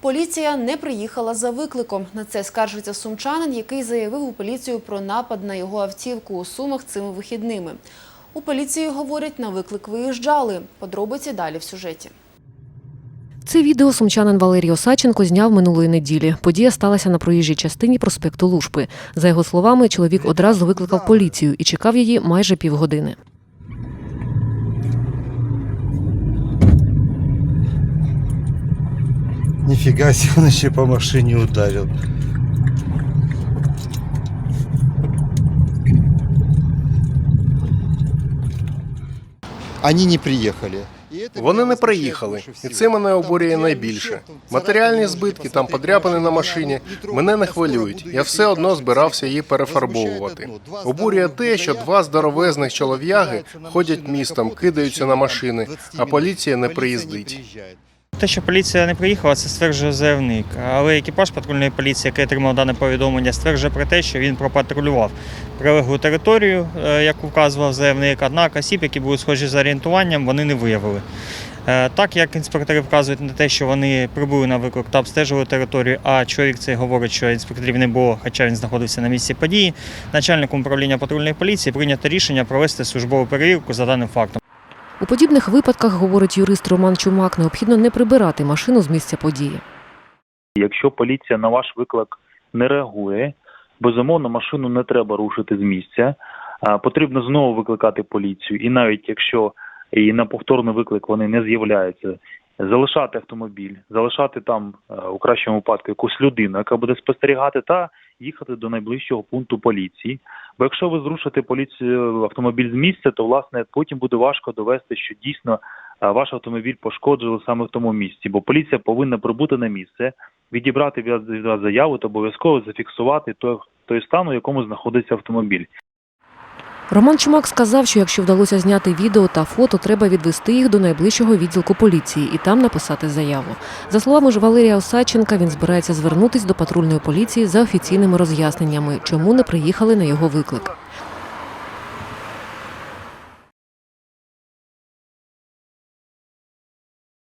Поліція не приїхала за викликом. На це скаржиться сумчанин, який заявив у поліцію про напад на його автівку у Сумах цими вихідними. У поліції говорять, на виклик виїжджали. Подробиці далі в сюжеті. Це відео сумчанин Валерій Осаченко зняв минулої неділі. Подія сталася на проїжджій частині проспекту Лушпи. За його словами, чоловік одразу викликав поліцію і чекав її майже півгодини. Нифига себе, он еще по машине ударил. Они не приехали. Вони не приїхали, і це мене обурює найбільше. Матеріальні збитки, там подряпини на машині мене не хвилюють. Я все одно збирався її перефарбовувати. Обурює те, що два здоровезних чолов'яги ходять містом, кидаються на машини, а поліція не приїздить. Те, що поліція не приїхала, це стверджує заявник. Але екіпаж патрульної поліції, який отримав дане повідомлення, стверджує про те, що він пропатрулював прилеглу територію, е, як вказував заявник. Однак осіб, які були схожі за орієнтуванням, вони не виявили. Е, Так як інспектори вказують на те, що вони прибули на виклик та обстежили територію, а чоловік цей говорить, що інспекторів не було, хоча він знаходився на місці події, начальником управління патрульної поліції прийнято рішення провести службову перевірку за даним фактом. У подібних випадках, говорить юрист Роман Чумак, необхідно не прибирати машину з місця події. Якщо поліція на ваш виклик не реагує, безумовно, машину не треба рушити з місця. Потрібно знову викликати поліцію. І навіть якщо і на повторний виклик вони не з'являються, залишати автомобіль, залишати там е, у кращому випадку якусь людину, яка буде спостерігати, та їхати до найближчого пункту поліції. Бо якщо ви зрушите поліцію автомобіль з місця, то власне потім буде важко довести, що дійсно е, ваш автомобіль пошкоджили саме в тому місці, бо поліція повинна прибути на місце, відібрати від заяву та обов'язково зафіксувати той, той стан, у якому знаходиться автомобіль. Роман Чумак сказав, що якщо вдалося зняти відео та фото, треба відвести їх до найближчого відділку поліції і там написати заяву. За словами ж Валерія Осадченка, він збирається звернутись до патрульної поліції за офіційними роз'ясненнями, чому не приїхали на його виклик.